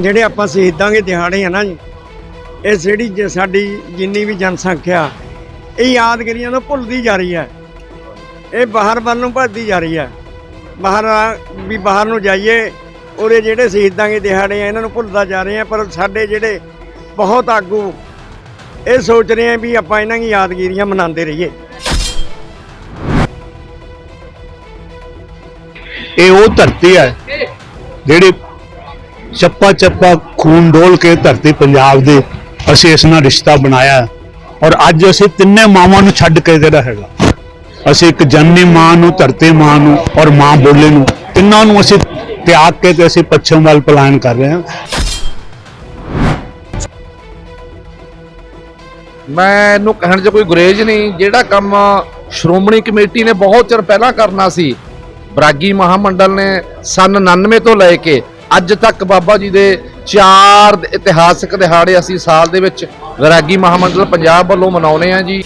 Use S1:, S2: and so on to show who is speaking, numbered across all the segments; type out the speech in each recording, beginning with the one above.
S1: ਜਿਹੜੇ ਆਪਾਂ ਸ਼ਹੀਦਾਂ ਦੇ ਦਿਹਾੜੇ ਆ ਨਾ ਜੀ, ਇਹ ਜਿਹੜੀ ਜ- ਸਾਡੀ ਜਿੰਨੀ ਵੀ ਜਨਸੰਖਿਆ, ਇਹ ਯਾਦਗਿਰੀਆਂ ਨੂੰ ਭੁੱਲਦੀ ਜਾ ਰਹੀ ਹੈ। ਇਹ ਬਾਹਰ ਵੱਲ ਨੂੰ ਭੱਜਦੀ ਜਾ ਰਹੀ ਹੈ। ਬਾਹਰ ਵੀ ਬਾਹਰ ਨੂੰ ਜਾਈਏ, ਉਹਦੇ ਜਿਹੜੇ ਸ਼ਹੀਦਾਂ ਦੇ ਦਿਹਾੜੇ ਆ, ਇਹਨਾਂ ਨੂੰ ਭੁੱਲਦਾ ਜਾ ਰਹੇ ਆ, ਪਰ ਸਾਡੇ ਜਿਹੜੇ ਬਹੁਤ ਆਗੂ, ਇਹ ਸੋਚ ਰਹੇ ਆ ਵੀ ਆਪਾਂ ਇਹਨਾਂ ਦੀ ਯਾਦਗਿਰੀਆਂ ਮਨਾਉਂਦੇ ਰਹੀਏ।
S2: ਇਹ ਉਹ ਧਰਤੀ ਹੈ, ਜਿਹੜੀ ਚੱਪਾ ਚੱਪਾ ਖੂਨ ਡੋਲ ਕੇ ਧਰਤੀ ਪੰਜਾਬ ਦੇ ਅਸੀਂ ਇਸ ਨਾਲ ਰਿਸ਼ਤਾ ਬਣਾਇਆ ਔਰ ਅੱਜ ਅਸੀਂ ਤਿੰਨੇ ਮਾਵਾਂ ਨੂੰ ਛੱਡ ਕੇ ਜਿਹੜਾ ਹੈਗਾ, ਅਸੀਂ ਇੱਕ ਜਨਨੀ ਮਾਂ ਨੂੰ, ਧਰਤੀ ਮਾਂ ਨੂੰ ਔਰ ਮਾਂ ਬੋਲੇ ਨੂੰ, ਤਿੰਨਾਂ ਨੂੰ ਅਸੀਂ ਤਿਆਗ ਕੇ ਤੇ ਅਸੀਂ ਪੱਛਮ ਵੱਲ ਪਲਾਇਨ ਕਰ ਰਹੇ ਹਾਂ।
S3: ਮੈਨੂੰ ਕਹਿਣ 'ਚ ਕੋਈ ਗੁਰੇਜ ਨਹੀਂ, ਜਿਹੜਾ ਕੰਮ ਸ਼੍ਰੋਮਣੀ ਕਮੇਟੀ ਨੇ ਬਹੁਤ ਚਿਰ ਪਹਿਲਾਂ ਕਰਨਾ ਸੀ, ਬਰਾਗੀ ਮਹਾਮੰਡਲ ਨੇ ਸਨ 99 ਤੋਂ ਲੈ ਕੇ ਅੱਜ ਤੱਕ ਬਾਬਾ ਜੀ ਦੇ ਚਾਰ ਇਤਿਹਾਸਕ ਦਿਹਾੜੇ ਅਸੀਂ ਸਾਲ ਦੇ ਵਿੱਚ ਵਿਰਾਗੀ ਮਹਾਮੰਡਲ ਪੰਜਾਬ ਵੱਲੋਂ ਮਨਾਉਣੇ ਆ ਜੀ।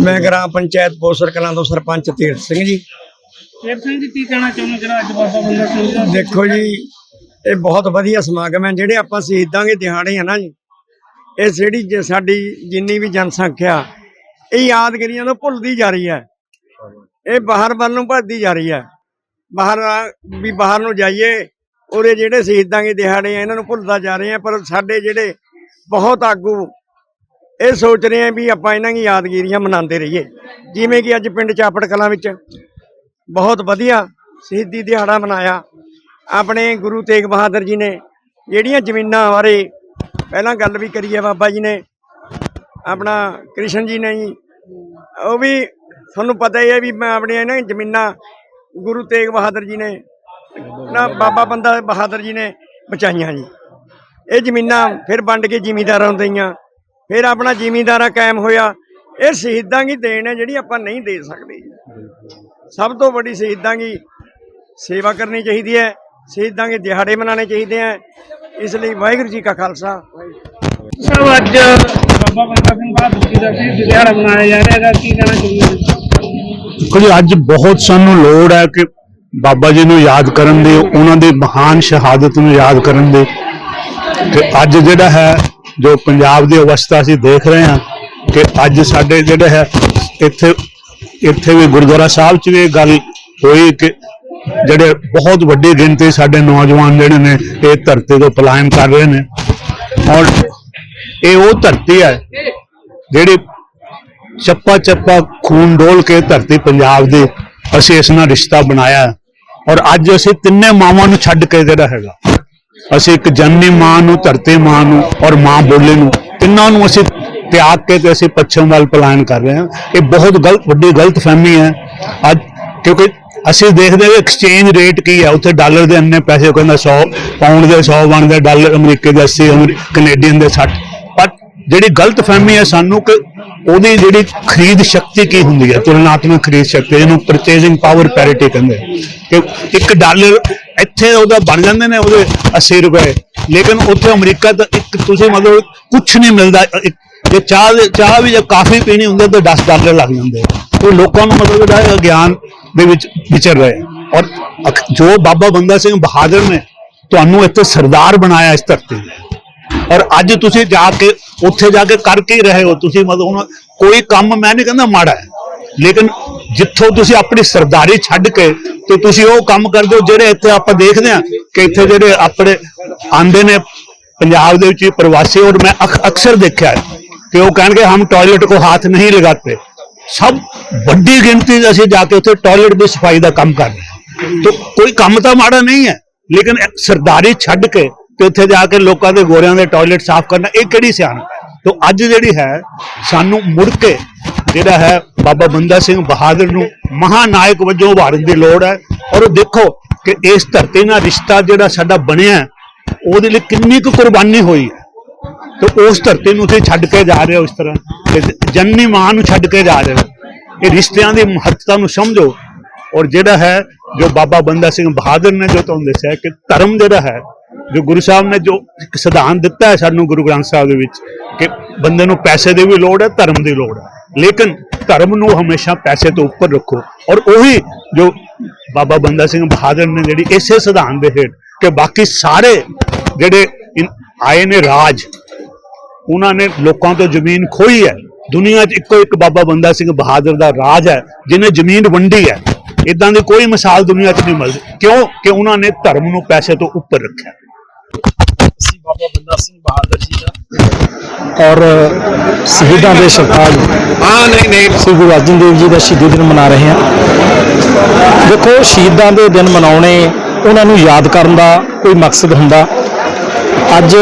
S1: ਮੈਂ ਗ੍ਰਾਮ ਪੰਚਾਇਤ ਪੋਸਰ ਕਲਾਂ ਤੋਂ ਸਰਪੰਚ ਤੀਰਥ ਸਿੰਘ ਜੀ।
S4: ਫਿਰ ਸਿੰਘ ਜੀ ਕੀ ਕਹਿਣਾ ਚਾਹੁੰਦੇ ਜਿਹੜਾ ਅੱਜ ਬਾਬਾ ਬੰਦਾ ਸਿੰਘ
S1: ਦੇਖੋ ਜੀ ਇਹ ਬਹੁਤ ਵਧੀਆ ਸਮਾਗਮ ਹੈ ਜਿਹੜੇ ਆਪਾਂ ਸ਼ਹੀਦਾਂ ਦੇ ਦਿਹਾੜੇ ਆ ਨਾ ਜੀ ਇਹ ਜਿਹੜੀ ਸਾਡੀ ਜਿੰਨੀ ਵੀ ਜਨਸੰਖਿਆ ਇਹ ਯਾਦਗਾਰੀਆਂ ਨੂੰ ਭੁੱਲਦੀ ਜਾ ਰਹੀ ਹੈ। ਇਹ ਬਾਹਰ ਵੱਲ ਨੂੰ ਭੱਜਦੀ ਜਾ ਰਹੀ ਹੈ। ਬਾਹਰ ਵੀ ਬਾਹਰ ਨੂੰ ਜਾਈਏ, ਉਹਦੇ ਜਿਹੜੇ ਸ਼ਹੀਦਾਂ ਦੇ ਦਿਹਾੜੇ ਆ, ਇਹਨਾਂ ਨੂੰ ਭੁੱਲਦਾ ਜਾ ਰਹੇ ਆ, ਪਰ ਸਾਡੇ ਜਿਹੜੇ ਬਹੁਤ ਆਗੂ ਇਹ ਸੋਚ ਰਹੇ ਆ ਵੀ ਆਪਾਂ ਇਹਨਾਂ ਦੀ ਯਾਦਗਿਰੀਆਂ ਮਨਾਉਂਦੇ ਰਹੀਏ। ਜਿਵੇਂ ਕਿ ਅੱਜ ਪਿੰਡ ਚਾਪੜ ਕਲਾਂ ਵਿੱਚ ਬਹੁਤ ਵਧੀਆ ਸ਼ਹੀਦੀ ਦਿਹਾੜਾ ਮਨਾਇਆ। ਆਪਣੇ ਗੁਰੂ ਤੇਗ ਬਹਾਦਰ ਜੀ ਨੇ ਜਿਹੜੀਆਂ ਜ਼ਮੀਨਾਂ ਬਾਰੇ ਪਹਿਲਾਂ ਗੱਲ ਵੀ ਕਰੀ ਹੈ ਬਾਬਾ ਜੀ ਨੇ। ਆਪਣਾ ਕ੍ਰਿਸ਼ਨ ਜੀ ਨੇ ਜੀ। ਉਹ ਵੀ ਤੁਹਾਨੂੰ ਪਤਾ ਹੀ ਹੈ ਵੀ ਮੈਂ ਆਪਣੀਆਂ ਨਾ ਜ਼ਮੀਨਾਂ ਗੁਰੂ ਤੇਗ ਬਹਾਦਰ ਜੀ ਨੇ, ਨਾ ਬਾਬਾ ਬੰਦਾ ਬਹਾਦਰ ਜੀ ਨੇ ਬਚਾਈਆਂ ਜੀ। ਇਹ ਜ਼ਮੀਨਾਂ ਫਿਰ ਵੰਡ ਕੇ ਜ਼ਿਮੀਂਦਾਰਾਂ ਨੂੰ ਦਈਆਂ, ਫਿਰ ਆਪਣਾ ਜ਼ਿਮੀਂਦਾਰਾ ਕਾਇਮ ਹੋਇਆ। ਇਹ ਸ਼ਹੀਦਾਂ ਦੀ ਦੇਣ ਹੈ ਜਿਹੜੀ ਆਪਾਂ ਨਹੀਂ ਦੇ ਸਕਦੇ ਸਭ ਤੋਂ ਵੱਡੀ ਸ਼ਹੀਦਾਂ ਦੀ ਸੇਵਾ ਕਰਨੀ ਚਾਹੀਦੀ ਹੈ, ਸ਼ਹੀਦਾਂ ਦੇ ਦਿਹਾੜੇ ਮਨਾਉਣੇ ਚਾਹੀਦੇ ਹੈ। ਇਸ ਲਈ ਵਾਹਿਗੁਰੂ ਜੀ ਕਾ ਖਾਲਸਾ।
S4: ਸਭ ਅੱਜ ਬਾਬਾ ਬੰਦਾ ਸਿੰਘ ਬਹਾਦਰ ਜੀ ਦਾ ਸ਼ਹੀਦੀ ਦਿਹਾੜਾ ਮਨਾਇਆ ਜਾ ਰਿਹਾ ਹੈਗਾ ਕੀ ਕਹਿਣਾ ਚਾਹੁੰਦੇ
S2: ਦੇਖੋ ਜੀ ਅੱਜ ਬਹੁਤ ਸਾਨੂੰ ਲੋੜ ਹੈ ਕਿ ਬਾਬਾ ਜੀ ਨੂੰ ਯਾਦ ਕਰਨ ਦੀ, ਉਹਨਾਂ ਦੀ ਮਹਾਨ ਸ਼ਹਾਦਤ ਨੂੰ ਯਾਦ ਕਰਨ ਦੀ। ਕਿ ਅੱਜ ਜਿਹੜਾ ਹੈ, ਜੋ ਪੰਜਾਬ ਦੀ ਅਵਸਥਾ ਅਸੀਂ ਦੇਖ ਰਹੇ ਹਾਂ ਕਿ ਅੱਜ ਸਾਡੇ ਜਿਹੜੇ ਹੈ, ਇੱਥੇ ਇੱਥੇ ਵੀ ਗੁਰਦੁਆਰਾ ਸਾਹਿਬ 'ਚ ਵੀ ਇਹ ਗੱਲ ਹੋਈ ਕਿ ਜਿਹੜੇ ਬਹੁਤ ਵੱਡੀ ਗਿਣਤੀ ਸਾਡੇ ਨੌਜਵਾਨ ਜਿਹੜੇ ਨੇ, ਇਹ ਧਰਤੀ ਤੋਂ ਪਲਾਇਨ ਕਰ ਰਹੇ ਨੇ। ਔਰ ਇਹ ਉਹ ਧਰਤੀ ਹੈ ਜਿਹੜੀ ਚੱਪਾ ਚੱਪਾ ਖੂਨ ਡੋਲ ਕੇ ਧਰਤੀ ਪੰਜਾਬ ਦੀ ਅਸੀਂ ਇਸ ਨਾਲ ਰਿਸ਼ਤਾ ਬਣਾਇਆ ਔਰ ਅੱਜ ਅਸੀਂ ਤਿੰਨੇ ਮਾਵਾਂ ਨੂੰ ਛੱਡ ਕੇ ਜਿਹੜਾ ਹੈਗਾ, ਅਸੀਂ ਇੱਕ ਜਨਨੀ ਮਾਂ ਨੂੰ, ਧਰਤੀ ਮਾਂ ਨੂੰ ਔਰ ਮਾਂ ਬੋਲੇ ਨੂੰ, ਤਿੰਨਾਂ ਨੂੰ ਅਸੀਂ ਤਿਆਗ ਕੇ ਤੇ ਅਸੀਂ ਪੱਛਮ ਵੱਲ ਪਲਾਇਨ ਕਰ ਰਹੇ ਹਾਂ। ਇਹ ਬਹੁਤ ਗਲਤ, ਵੱਡੀ ਗਲਤ ਫਹਿਮੀ ਹੈ। ਅੱਜ ਕਿਉਂਕਿ ਅਸੀਂ ਦੇਖਦੇ ਹਾਂ ਐਕਸਚੇਂਜ ਰੇਟ ਕੀ ਹੈ। ਉੱਥੇ ਡਾਲਰ ਦੇ ਇੰਨੇ ਪੈਸੇ ਕਹਿੰਦਾ 100 ਪਾਉਂਡ ਦੇ 100 ਬਣਦੇ ਡਾਲਰ ਅਮਰੀਕੇ ਦੇ 80 ਅਮਰੀ- ਕੈਨੇਡੀਅਨ ਦੇ 60 ਜਿਹੜੀ ਗਲਤ ਫਹਿਮੀ ਹੈ ਸਾਨੂੰ ਕਿ ਉਹਦੀ ਜਿਹੜੀ ਖਰੀਦ ਸ਼ਕਤੀ ਕੀ ਹੁੰਦੀ ਹੈ? ਤੁਲਨਾਤਮਕ ਖਰੀਦ ਸ਼ਕਤੀ ਜਿਹਨੂੰ ਪਰਚੇਸਿੰਗ ਪਾਵਰ ਪੈਰਿਟੀ ਕਹਿੰਦੇ ਕਿ ਇੱਕ ਡਾਲਰ ਇੱਥੇ ਉਹਦਾ ਬਣ ਜਾਂਦੇ ਨੇ, ਉਹਦੇ 80 ਰੁਪਏ। ਲੇਕਿਨ ਉੱਥੇ ਅਮਰੀਕਾ ਤਾਂ ਇੱਕ ਤੁਸੀਂ ਮਤਲਬ ਕੁਝ ਨਹੀਂ ਮਿਲਦਾ ਜੇ ਚਾਹ ਚਾਹ ਵੀ ਜੇ ਕਾਫੀ ਪੀਣੀ ਹੁੰਦੀ ਤਾਂ 10 ਡਾਲਰ ਲੱਗ ਜਾਂਦੇ ਉਹ ਲੋਕਾਂ ਨੂੰ ਮਤਲਬ ਜਿਹੜਾ ਗਿਆਨ ਦੇ ਵਿੱਚ ਵਿਚਰ ਰਹੇ ਔਰ ਜੋ ਬਾਬਾ ਬੰਦਾ ਸਿੰਘ ਬਹਾਦਰ ਨੇ ਤੁਹਾਨੂੰ ਇੱਥੇ ਸਰਦਾਰ ਬਣਾਇਆ ਇਸ ਧਰਤੀ ਤੇ। ਔਰ ਅੱਜ ਤੁਸੀਂ ਜਾ ਕੇ, ਉੱਥੇ ਜਾ ਕੇ ਕਰ ਕੀ ਰਹੇ ਹੋ? ਤੁਸੀਂ ਮਤਲਬ ਹੁਣ ਕੋਈ ਕੰਮ ਮੈਂ ਨਹੀਂ ਕਹਿੰਦਾ ਮਾੜਾ ਹੈ। ਲੇਕਿਨ ਜਿੱਥੋਂ ਤੁਸੀਂ ਆਪਣੀ ਸਰਦਾਰੀ ਛੱਡ ਕੇ ਤੇ ਤੁਸੀਂ ਉਹ ਕੰਮ ਕਰਦੇ ਹੋ ਜਿਹੜੇ ਇੱਥੇ ਆਪਾਂ ਦੇਖਦੇ ਹਾਂ ਕਿ ਇੱਥੇ ਜਿਹੜੇ ਆਪਣੇ ਆਂਦੇ ਨੇ ਪੰਜਾਬ ਦੇ ਵਿੱਚ ਪ੍ਰਵਾਸੀ, ਔਰ ਮੈਂ ਅਕਸਰ ਦੇਖਿਆ ਹੈ ਕਿ ਉਹ ਕਹਿਣਗੇ, ਹਮ ਟਾਇਲਟ ਕੋ ਹੱਥ ਨਹੀਂ ਲਗਾਤੇ। ਸਭ ਵੱਡੀ ਗਿਣਤੀ 'ਚ ਅਸੀਂ ਜਾ ਕੇ ਉੱਥੇ ਟਾਇਲਟ ਦੀ ਸਫ਼ਾਈ ਦਾ ਕੰਮ ਕਰ ਰਹੇ ਹਾਂ। ਤਾਂ ਕੋਈ ਕੰਮ ਤਾਂ ਮਾੜਾ ਨਹੀਂ ਹੈ, ਲੇਕਿਨ ਸਰਦਾਰੀ ਛੱਡ ਕੇ ਤੇ ਉੱਥੇ ਜਾ ਕੇ ਲੋਕਾਂ ਦੇ ਗੋਰਿਆਂ ਦੇ ਟਾਇਲਟ ਸਾਫ਼ ਕਰਨਾ, ਇਹ ਕਿਹੜੀ ਸਿਆਣਪ ਹੈ? ਤਾਂ ਅੱਜ ਜਿਹੜੀ ਹੈ, ਸਾਨੂੰ ਮੁੜ ਕੇ ਜਿਹੜਾ ਹੈ ਬਾਬਾ ਬੰਦਾ ਸਿੰਘ ਬਹਾਦਰ ਨੂੰ ਮਹਾਨਾਇਕ ਵਜੋਂ ਉਭਾਰਨ ਦੀ ਲੋੜ ਹੈ ਔਰ ਉਹ ਦੇਖੋ ਕਿ ਇਸ ਧਰਤੀ ਨਾਲ ਰਿਸ਼ਤਾ ਜਿਹੜਾ ਸਾਡਾ ਬਣਿਆ ਉਹਦੇ ਲਈ ਕਿੰਨੀ ਕੁ ਕੁਰਬਾਨੀ ਹੋਈ ਹੈ। ਤੇ ਉਸ ਧਰਤੀ ਨੂੰ ਤੁਸੀਂ ਛੱਡ ਕੇ ਜਾ ਰਹੇ ਹੋ ਇਸ ਤਰ੍ਹਾਂ। ਜਨਨੀ ਮਾਂ ਨੂੰ ਛੱਡ ਕੇ ਜਾ ਰਹੇ ਹੋ। ਇਹ ਰਿਸ਼ਤਿਆਂ ਦੀ ਮਹੱਤਤਾ ਨੂੰ ਸਮਝੋ। ਔਰ ਜਿਹੜਾ ਹੈ, ਜੋ ਬਾਬਾ ਬੰਦਾ ਸਿੰਘ ਬਹਾਦਰ ਨੇ ਜੋ ਤੁਹਾਨੂੰ ਦੱਸਿਆ ਕਿ ਧਰਮ ਜਿਹੜਾ ਹੈ ਜੋ ਗੁਰੂ ਸਾਹਿਬ ਨੇ ਜੋ ਇੱਕ ਸਿਧਾਂਤ ਦਿੱਤਾ ਹੈ ਸਾਨੂੰ ਗੁਰੂ ਗ੍ਰੰਥ ਸਾਹਿਬ ਦੇ ਵਿੱਚ ਕਿ ਬੰਦੇ ਨੂੰ ਪੈਸੇ ਦੀ ਵੀ ਲੋੜ ਹੈ, ਧਰਮ ਦੀ ਲੋੜ ਹੈ। ਲੇਕਿਨ ਧਰਮ ਨੂੰ ਹਮੇਸ਼ਾ ਪੈਸੇ ਤੋਂ ਉੱਪਰ ਰੱਖੋ। ਔਰ ਉਹੀ ਜੋ ਬਾਬਾ ਬੰਦਾ ਸਿੰਘ ਬਹਾਦਰ ਨੇ ਜਿਹੜੀ ਇਸੇ ਸਿਧਾਂਤ ਦੇ ਹੇਠ ਕਿ ਬਾਕੀ ਸਾਰੇ ਜਿਹੜੇ ਆਏ ਨੇ ਰਾਜ, ਉਹਨਾਂ ਨੇ ਲੋਕਾਂ ਤੋਂ ਜ਼ਮੀਨ ਖੋਈ ਹੈ। ਦੁਨੀਆ 'ਚ ਇੱਕੋ ਇੱਕ ਬਾਬਾ ਬੰਦਾ ਸਿੰਘ ਬਹਾਦਰ ਦਾ ਰਾਜ ਹੈ, ਜਿਹਨੇ ਜ਼ਮੀਨ ਵੰਡੀ ਹੈ। ਇਦਾਂ ਦੀ ਕੋਈ ਮਿਸਾਲ ਦੁਨੀਆ 'ਚ ਨਹੀਂ ਮਿਲਦੀ। ਕਿਉਂ? ਕਿ ਉਹਨਾਂ ਨੇ ਧਰਮ ਨੂੰ ਪੈਸੇ ਤੋਂ ਉੱਪਰ ਰੱਖਿਆ।
S5: ਬਾਬਾ ਬੰਦਾ ਸਿੰਘ ਬਹਾਦਰ ਜੀ ਦਾ। ਔਰ ਸ਼ਹੀਦਾਂ ਦੇ ਸਰਤਾਜ
S3: ਹਾਂ ਨਹੀਂ ਨਹੀਂ।
S5: ਸ੍ਰੀ ਗੁਰੂ ਅਰਜਨ ਦੇਵ ਜੀ ਦਾ ਸ਼ਹੀਦੀ ਦਿਨ ਮਨਾ ਰਹੇ ਹਾਂ। ਦੇਖੋ ਸ਼ਹੀਦਾਂ ਦੇ ਦਿਨ ਮਨਾਉਣੇ ਉਹਨਾਂ ਨੂੰ ਯਾਦ ਕਰਨ ਦਾ ਕੋਈ ਮਕਸਦ ਹੁੰਦਾ। ਅੱਜ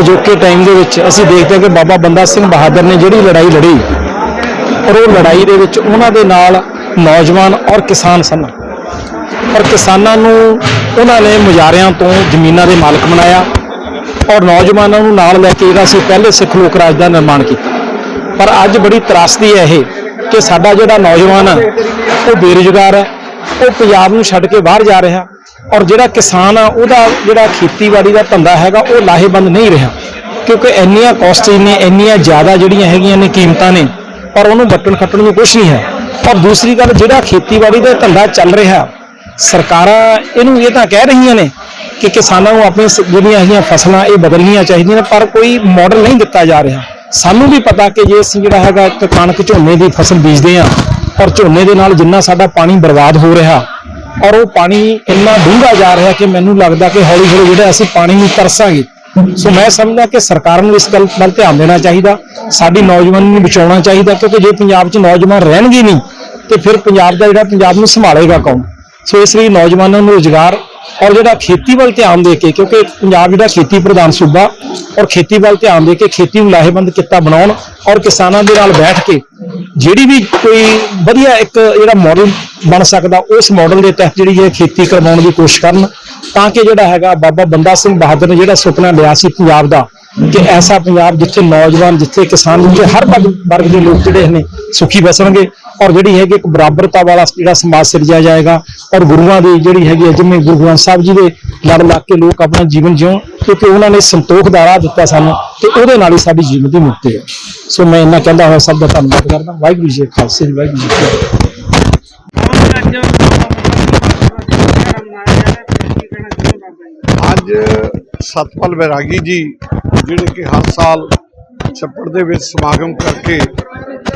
S5: ਅਜੋਕੇ ਟਾਈਮ ਦੇ ਵਿੱਚ ਅਸੀਂ ਦੇਖਦੇ ਹਾਂ ਕਿ ਬਾਬਾ ਬੰਦਾ ਸਿੰਘ ਬਹਾਦਰ ਨੇ ਜਿਹੜੀ ਲੜਾਈ ਲੜੀ ਔਰ ਉਹ ਲੜਾਈ ਦੇ ਵਿੱਚ ਉਹਨਾਂ ਦੇ ਨਾਲ ਨੌਜਵਾਨ ਔਰ ਕਿਸਾਨ ਸਨ। ਔਰ ਕਿਸਾਨਾਂ ਨੂੰ ਉਹਨਾਂ ਨੇ ਮੁਜ਼ਾਰਿਆਂ ਤੋਂ ਜ਼ਮੀਨਾਂ ਦੇ ਮਾਲਕ ਬਣਾਇਆ। ਔਰ ਨੌਜਵਾਨਾਂ ਨੂੰ ਨਾਲ ਲੈ ਕੇ ਜਿਹੜਾ ਸੀ ਪਹਿਲੇ ਸਿੱਖ ਲੋਕ ਰਾਜ ਦਾ ਨਿਰਮਾਣ ਕੀਤਾ। ਪਰ ਅੱਜ ਬੜੀ ਤਰਾਸਦੀ ਹੈ ਇਹ ਕਿ ਸਾਡਾ ਜਿਹੜਾ ਨੌਜਵਾਨ ਆ, ਉਹ ਬੇਰੁਜ਼ਗਾਰ ਹੈ, ਉਹ ਪੰਜਾਬ ਨੂੰ ਛੱਡ ਕੇ ਬਾਹਰ ਜਾ ਰਿਹਾ ਔਰ ਜਿਹੜਾ ਕਿਸਾਨ ਆ, ਉਹਦਾ ਜਿਹੜਾ ਖੇਤੀਬਾੜੀ ਦਾ ਧੰਦਾ ਹੈਗਾ, ਉਹ ਲਾਹੇਬੰਦ ਨਹੀਂ ਰਿਹਾ। ਕਿਉਂਕਿ ਇੰਨੀਆਂ ਕਾਸਟੇਜ ਨੇ, ਇੰਨੀਆਂ ਜ਼ਿਆਦਾ ਜਿਹੜੀਆਂ ਹੈਗੀਆਂ ਨੇ ਕੀਮਤਾਂ ਨੇ, ਪਰ ਉਹਨੂੰ ਬੱਟਣ ਖੱਟਣ ਨੂੰ ਕੁਝ ਨਹੀਂ ਹੈ। ਪਰ ਦੂਸਰੀ ਗੱਲ, ਜਿਹੜਾ ਖੇਤੀਬਾੜੀ ਦਾ ਧੰਦਾ ਚੱਲ ਰਿਹਾ, ਸਰਕਾਰਾਂ ਇਹਨੂੰ ਇਹ ਤਾਂ ਕਹਿ ਰਹੀਆਂ ਨੇ ਕਿ ਕਿਸਾਨਾਂ ਨੂੰ ਆਪਣੀਆਂ ਸ- ਜਿਹੜੀਆਂ ਹੈਗੀਆਂ ਫਸਲਾਂ ਇਹ ਬਦਲਣੀਆਂ ਚਾਹੀਦੀਆਂ ਨੇ, ਪਰ ਕੋਈ ਮਾਡਲ ਨਹੀਂ ਦਿੱਤਾ ਜਾ ਰਿਹਾ। ਸਾਨੂੰ ਵੀ ਪਤਾ ਕਿ ਜੇ ਅਸੀਂ ਜਿਹੜਾ ਹੈਗਾ ਇੱਕ ਕਣਕ ਝੋਨੇ ਦੀ ਫਸਲ ਬੀਜਦੇ ਹਾਂ ਔਰ ਝੋਨੇ ਦੇ ਨਾਲ ਜਿੰਨਾ ਸਾਡਾ ਪਾਣੀ ਬਰਬਾਦ ਹੋ ਰਿਹਾ ਔਰ ਉਹ ਪਾਣੀ ਇੰਨਾ ਡੂੰਘਾ ਜਾ ਰਿਹਾ ਕਿ ਮੈਨੂੰ ਲੱਗਦਾ ਕਿ ਹੌਲੀ ਹੌਲੀ ਜਿਹੜਾ ਅਸੀਂ ਪਾਣੀ ਨੂੰ ਤਰਸਾਂਗੇ। ਸੋ ਮੈਂ ਸਮਝਦਾ ਕਿ ਸਰਕਾਰ ਨੂੰ ਇਸ ਗੱਲ ਵੱਲ ਧਿਆਨ ਦੇਣਾ ਚਾਹੀਦਾ, ਸਾਡੀ ਨੌਜਵਾਨੀ ਨੂੰ ਬਚਾਉਣਾ ਚਾਹੀਦਾ, ਕਿਉਂਕਿ ਜੇ ਪੰਜਾਬ 'ਚ ਨੌਜਵਾਨ ਰਹਿਣਗੇ ਨਹੀਂ, ਤੇ ਫਿਰ ਪੰਜਾਬ ਦਾ ਜਿਹੜਾ ਪੰਜਾਬ ਨੂੰ ਸੰਭਾਲੇਗਾ ਕੌਣ? ਸੋ ਇਸ ਲਈ ਨੌਜਵਾਨਾਂ ਨੂੰ ਰੁਜ਼ਗਾਰ ਔਰ ਜਿਹੜਾ ਖੇਤੀ ਵੱਲ ਧਿਆਨ ਦੇ ਕੇ, ਕਿਉਂਕਿ ਪੰਜਾਬ ਜਿਹੜਾ ਖੇਤੀ ਪ੍ਰਧਾਨ ਸੂਬਾ, ਔਰ ਖੇਤੀ ਵੱਲ ਧਿਆਨ ਦੇ ਕੇ ਖੇਤੀ ਨੂੰ ਲਾਹੇਵੰਦ ਕਿੱਤਾ ਬਣਾਉਣ ਔਰ ਕਿਸਾਨਾਂ ਦੇ ਨਾਲ ਬੈਠ ਕੇ ਜਿਹੜੀ ਵੀ ਕੋਈ ਵਧੀਆ ਇੱਕ ਜਿਹੜਾ ਮਾਡਲ ਬਣ ਸਕਦਾ, ਉਸ ਮਾਡਲ ਦੇ ਤਹਿਤ ਜਿਹੜੀ ਇਹ ਖੇਤੀ ਕਰਵਾਉਣ ਦੀ ਕੋਸ਼ਿਸ਼ ਕਰਨ ਤਾਂ ਕਿ ਜਿਹੜਾ ਹੈਗਾ ਬਾਬਾ ਬੰਦਾ ਸਿੰਘ ਬਹਾਦਰ ਨੇ ਜਿਹੜਾ ਸੁਪਨਾ ਲਿਆ ਸੀ ਪੰਜਾਬ ਦਾ, ਕਿ ਐਸਾ ਪੰਜਾਬ ਜਿੱਥੇ ਨੌਜਵਾਨ, ਜਿੱਥੇ ਕਿਸਾਨ, ਜਿੱਥੇ ਹਰ ਵਰਗ- ਵਰਗ ਦੇ ਲੋਕ ਜਿਹੜੇ ਨੇ ਸੁਖੀ ਬਸਣਗੇ ਔਰ ਜਿਹੜੀ ਹੈਗੀ ਇੱਕ ਬਰਾਬਰਤਾ ਵਾਲਾ ਜਿਹੜਾ ਸਮਾਜ ਸਿਰਜਿਆ ਜਾਏਗਾ ਔਰ ਗੁਰੂਆਂ ਦੀ ਜਿਹੜੀ ਹੈਗੀ ਹੈ, ਜਿਵੇਂ ਗੁਰੂ ਗ੍ਰੰਥ ਸਾਹਿਬ ਜੀ ਦੇ ਲੜ ਲੱਗ ਕੇ ਲੋਕ ਆਪਣਾ ਜੀਵਨ ਜਿਉਣ, ਕਿਉਂਕਿ ਉਹਨਾਂ ਨੇ ਸੰਤੋਖ ਦਾ ਰਾਹ ਦਿੱਤਾ ਸਾਨੂੰ ਤੇ ਉਹਦੇ ਨਾਲ ਹੀ ਸਾਡੀ ਜੀਵਨ ਦੀ ਮੁਕਤੀ ਹੈ ਸੋ ਮੈਂ ਇੰਨਾ ਕਹਿੰਦਾ ਹੋਇਆ ਸਭ ਦਾ ਧੰਨਵਾਦ ਕਰਦਾ। ਵਾਹਿਗੁਰੂ ਜੀ ਕਾ ਖਾਲਸਾ ਜੀ ਵਾਹਿਗੁਰੂ ਜੀ ਕੀ ਫਤਿਹ
S4: ਅੱਜ ਬਾਬਾ ਬੰਦਾ ਸਿੰਘ ਬਹਾਦਰ ਜੀ ਦਾ ਦਿਹਾੜਾ ਮਨਾਇਆ ਜਾ ਰਿਹਾ ਹੈ ਕੀ ਕਹਿਣਾ ਚਾਹੁੰਦੇ ਬਾਬਾ ਜੀ
S6: ਅੱਜ ਸਤਪਾਲ ਵੈਰਾਗੀ ਜੀ, ਜਿਹੜੇ ਕਿ ਹਰ ਸਾਲ ਛੱਪੜ ਦੇ ਵਿੱਚ ਸਮਾਗਮ ਕਰਕੇ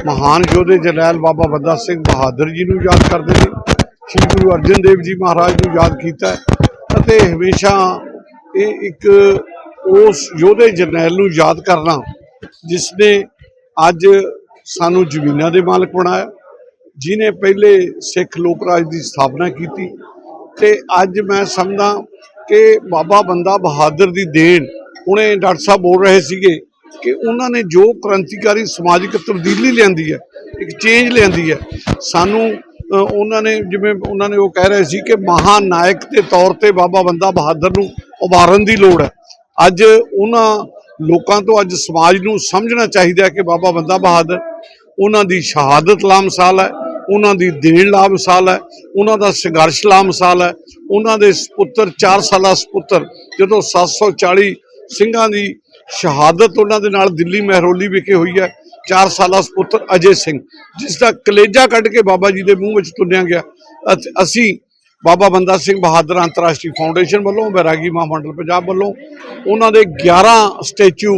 S6: ਮਹਾਨ ਯੋਧੇ ਜਰਨੈਲ ਬਾਬਾ ਬੰਦਾ ਸਿੰਘ ਬਹਾਦਰ ਜੀ ਨੂੰ ਯਾਦ ਕਰਦੇ ਨੇ, ਸ੍ਰੀ ਗੁਰੂ ਅਰਜਨ ਦੇਵ ਜੀ ਮਹਾਰਾਜ ਨੂੰ ਯਾਦ ਕੀਤਾ ਅਤੇ ਹਮੇਸ਼ਾ ਇਹ ਇੱਕ ਉਸ ਯੋਧੇ ਜਰਨੈਲ ਨੂੰ ਯਾਦ ਕਰਨਾ ਜਿਸ ਨੇ ਅੱਜ ਸਾਨੂੰ ਜ਼ਮੀਨਾਂ ਦੇ ਮਾਲਕ ਬਣਾਇਆ ਜਿਨੇ ਪਹਿਲੇ ਸਿੱਖ ਲੋਕ ਰਾਜ ਦੀ ਸਥਾਪਨਾ ਕੀਤੀ ਤੇ ਅੱਜ ਮੈਂ ਸਮਝਦਾ ਕਿ ਬਾਬਾ ਬੰਦਾ ਬਹਾਦਰ ਦੀ ਦੇਣ ਹੁਣੇ ਡਾਕਟਰ ਸਾਹਿਬ ਬੋਲ ਰਹੇ ਸੀਗੇ ਕਿ ਉਹਨਾਂ ਨੇ ਜੋ ਕ੍ਰਾਂਤੀਕਾਰੀ ਸਮਾਜਿਕ ਤਬਦੀਲੀ ਲਿਆਂਦੀ ਹੈ, ਇੱਕ ਚੇਂਜ ਲਿਆਂਦੀ ਹੈ, ਸਾਨੂੰ ਉਹਨਾਂ ਨੇ ਜਿਵੇਂ ਉਹਨਾਂ ਨੇ ਉਹ ਕਹਿ ਰਹੇ ਸੀ ਕਿ ਮਹਾਨ ਨਾਇਕ ਦੇ ਤੌਰ ਤੇ ਬਾਬਾ ਬੰਦਾ ਬਹਾਦਰ ਨੂੰ ਉਭਾਰਨ ਦੀ ਲੋੜ ਹੈ। ਅੱਜ ਉਹਨਾਂ ਲੋਕਾਂ ਤੋਂ ਅੱਜ ਸਮਾਜ ਨੂੰ ਸਮਝਣਾ ਚਾਹੀਦਾ ਕਿ ਬਾਬਾ ਬੰਦਾ ਬਹਾਦਰ, ਉਹਨਾਂ ਦੀ ਸ਼ਹਾਦਤ ਲਾਮਸਾਲ ਹੈ ਉਹਨਾਂ ਦੀ ਦੇਣ ਲਾ ਮਿਸਾਲ ਹੈ, ਉਹਨਾਂ ਦਾ ਸੰਘਰਸ਼ ਲਾ ਮਿਸਾਲ ਹੈ। ਉਹਨਾਂ ਦੇ ਸੁਪੁੱਤਰ 4 ਸਾਲਾ ਸੁਪੁੱਤਰ ਜਦੋਂ 740 ਸਿੰਘਾਂ ਦੀ ਸ਼ਹਾਦਤ ਉਹਨਾਂ ਦੇ ਨਾਲ ਦਿੱਲੀ ਮਹਿਰੋਲੀ ਵਿਖੇ ਹੋਈ ਹੈ 4 ਸਾਲਾ ਸੁਪੁੱਤਰ ਅਜੇ ਸਿੰਘ, ਜਿਸ ਦਾ ਕਲੇਜਾ ਕੱਢ ਕੇ ਬਾਬਾ ਜੀ ਦੇ ਮੂੰਹ ਵਿੱਚ ਤੁੰਨਿਆ ਗਿਆ। ਅਤੇ, ਅਸੀਂ ਬਾਬਾ ਬੰਦਾ ਸਿੰਘ ਬਹਾਦਰ ਅੰਤਰਰਾਸ਼ਟਰੀ ਫਾਊਂਡੇਸ਼ਨ ਵੱਲੋਂ, ਬੈਰਾਗੀ ਮਹਾਮੰਡਲ ਪੰਜਾਬ ਵੱਲੋਂ ਉਹਨਾਂ ਦੇ 11 ਸਟੈਚੂ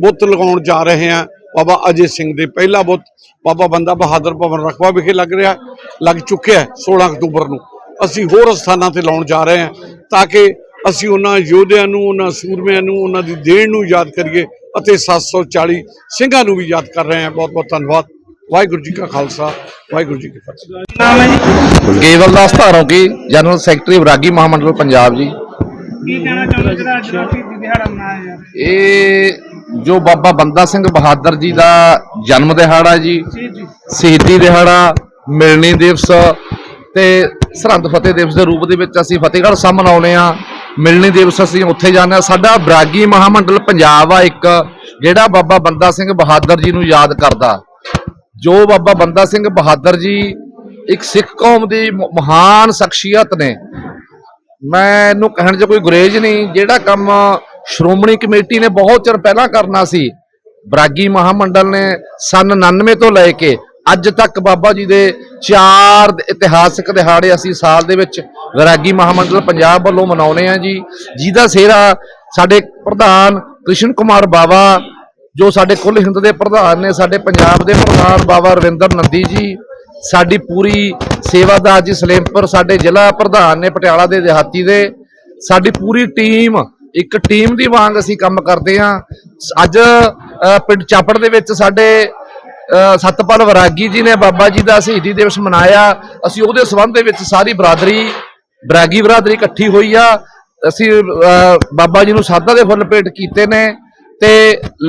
S6: ਬੁੱਤ ਲਗਾਉਣ ਜਾ ਰਹੇ ਹਾਂ। ਬਾਬਾ ਅਜੇ ਸਿੰਘ ਦੇ ਪਹਿਲਾ ਬੁੱਤ ਬਾਬਾ ਬੰਦਾ ਬਹਾਦਰ ਭਵਨ ਰਕਬਾ ਵਿਖੇ ਲੱਗ ਰਿਹਾ ਲੱਗ ਚੁੱਕਿਆ ਹੈ 16 ਅਕਤੂਬਰ ਨੂੰ। ਅਸੀਂ ਹੋਰ ਸਥਾਨਾਂ ਤੇ ਲਾਉਣ ਜਾ ਰਹੇ ਹਾਂ ਤਾਂ ਕਿ ਅਸੀਂ ਉਹਨਾਂ ਯੋਧਿਆਂ ਨੂੰ ਉਹਨਾਂ ਸੂਰਮਿਆਂ ਨੂੰ ਉਹਨਾਂ ਦੀ ਦੇਣ ਨੂੰ ਯਾਦ ਕਰੀਏ ਅਤੇ 740 ਸਿੰਘਾਂ ਨੂੰ ਵੀ ਯਾਦ ਕਰ ਰਹੇ ਹਾਂ। ਬਹੁਤ ਬਹੁਤ ਧੰਨਵਾਦ। ਵਾਹਿਗੁਰੂ ਜੀ ਕਾ ਖਾਲਸਾ ਵਾਹਿਗੁਰੂ ਜੀ ਕੀ ਫਤਿਹ।
S4: ਨਾਮ ਹੈ ਜੀ
S3: ਕੇਵਲ ਦਾਸ ਧਾਰੋਂ ਕੀ ਜਨਰਲ ਸੈਕਟਰੀ ਵਿਰਾਗੀ ਮਹਾਮੰਡਲ ਪੰਜਾਬ ਜੀ।
S4: ਕੀ ਕਹਿਣਾ ਚਾਹੁੰਦੇ ਜਿਹੜਾ ਅੱਜ ਦਾ ਦਿਹਾੜਾ ਮਨਾਇਆ ਜਾ ਰਿਹਾ?
S3: ਇਹ ਜੋ ਬਾਬਾ ਬੰਦਾ ਸਿੰਘ ਬਹਾਦਰ ਜੀ ਦਾ ਜਨਮ ਦਿਹਾੜਾ ਜੀ ਸ਼ਹੀਦੀ ਦਿਹਾੜਾ ਮਿਲਣੀ ਦਿਵਸ ਤੇ ਸਰਹੰਦ ਫਤਿਹ ਦਿਵਸ ਦੇ ਰੂਪ ਦੇ ਵਿੱਚ ਅਸੀਂ ਫਤਿਹਗੜ੍ਹ ਸਾਹਿਬ ਮਨਾਉਨੇ ਆ ਮਿਲਣੀ ਦਿਵਸ ਅਸੀਂ ਉੱਥੇ ਜਾਂਦੇ ਆ ਸਾਡਾ ਬਰਾਗੀ ਮਹਾਮੰਡਲ ਪੰਜਾਬ ਆ ਇੱਕ ਜਿਹੜਾ ਬਾਬਾ ਬੰਦਾ ਸਿੰਘ ਬਹਾਦਰ ਜੀ ਨੂੰ ਯਾਦ ਕਰਦਾ। ਜੋ ਬਾਬਾ ਬੰਦਾ ਸਿੰਘ ਬਹਾਦਰ ਜੀ ਇੱਕ ਸਿੱਖ ਕੌਮ ਦੀ ਮਹਾਨ ਸ਼ਖਸੀਅਤ ਨੇ। ਮੈਂ ਇਹਨੂੰ ਕਹਿਣ 'ਚ ਕੋਈ ਗੁਰੇਜ ਨਹੀਂ ਜਿਹੜਾ ਕੰਮ ਸ਼੍ਰੋਮਣੀ ਕਮੇਟੀ ਨੇ ਬਹੁਤ ਚਿਰ ਪਹਿਲਾਂ ਕਰਨਾ ਸੀ। ਬਰਾਗੀ ਮਹਾਮੰਡਲ ਨੇ ਸਨ 99 ਤੋਂ ਲੈ ਕੇ ਅੱਜ ਤੱਕ ਬਾਬਾ ਜੀ ਦੇ ਚਾਰ ਇਤਿਹਾਸਕ ਦਿਹਾੜੇ ਅਸੀਂ ਸਾਲ ਦੇ ਵਿੱਚ ਵਿਰਾਗੀ ਮਹਾਮੰਡਲ ਪੰਜਾਬ ਵੱਲੋਂ ਮਨਾਉਨੇ ਆ ਜੀ। ਜਿਹਦਾ ਸਿਹਰਾ ਸਾਡੇ ਪ੍ਰਧਾਨ ਕ੍ਰਿਸ਼ਨ ਕੁਮਾਰ ਬਾਵਾ, ਜੋ ਸਾਡੇ ਕੁੱਲ ਹਿੰਦ ਦੇ ਪ੍ਰਧਾਨ ਨੇ, ਸਾਡੇ ਪੰਜਾਬ ਦੇ ਪ੍ਰਧਾਨ ਬਾਬਾ ਰਵਿੰਦਰ ਨੰਦੀ ਜੀ, ਸਾਡੀ ਪੂਰੀ ਸੇਵਾਦਾਰ ਜੀ ਸਲੇਮਪੁਰ ਸਾਡੇ ਜ਼ਿਲ੍ਹਾ ਪ੍ਰਧਾਨ ਨੇ ਪਟਿਆਲਾ ਦੇ ਦਿਹਾਤੀ ਦੇ। ਸਾਡੀ ਪੂਰੀ ਟੀਮ ਇੱਕ ਟੀਮ ਦੀ ਵਾਂਗ ਅਸੀਂ ਕੰਮ ਕਰਦੇ ਹਾਂ। ਅੱਜ ਪਿੰਡ ਚਾਪੜ ਦੇ ਵਿੱਚ ਸਾਡੇ ਅ, ਸਤਪਾਲ ਵਰਾਗੀ ਜੀ ਨੇ ਬਾਬਾ ਜੀ ਦਾ ਸ਼ਹੀਦੀ ਦਿਵਸ ਮਨਾਇਆ। ਅਸੀਂ ਉਹਦੇ ਸਬੰਧ ਦੇ ਵਿੱਚ ਸਾਰੀ ਬਰਾਦਰੀ ਬਰਾਗੀ ਬਰਾਦਰੀ ਇਕੱਠੀ ਹੋਈ ਆ। ਅਸੀਂ ਬਾਬਾ ਜੀ ਨੂੰ ਸਾਦਾ ਦੇ ਫੁੱਲ ਭੇਟ ਕੀਤੇ ਨੇ ਤੇ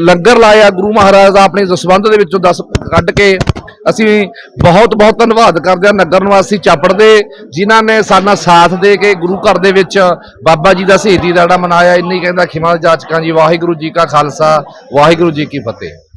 S3: ਲੰਗਰ ਲਾਇਆ। ਗੁਰੂ ਮਹਾਰਾਜ ਦਾ ਆਪਣੇ ਦਸਵੰਧ ਦੇ ਵਿੱਚੋਂ 10 ਕੱਢ ਕੇ ਅਸੀਂ ਬਹੁਤ ਬਹੁਤ ਧੰਨਵਾਦ ਕਰਦੇ ਹਾਂ ਨਗਰ ਨਿਵਾਸੀ ਚਾਪੜ ਦੇ, ਜਿਨ੍ਹਾਂ ਨੇ ਸਾਡਾ ਸਾਥ ਦੇ ਕੇ ਗੁਰੂ ਘਰ ਦੇ ਵਿੱਚ ਬਾਬਾ ਜੀ ਦਾ ਸ਼ਹੀਦੀ ਦਿਹਾੜਾ ਮਨਾਇਆ। ਇੰਨੀ ਕਹਿੰਦਾ ਖਿਮਾ ਜਾਚਕਾਂ ਜੀ, ਵਾਹਿਗੁਰੂ ਜੀ ਕਾ ਖਾਲਸਾ, ਵਾਹਿਗੁਰੂ ਜੀ ਕੀ ਫਤਿਹ।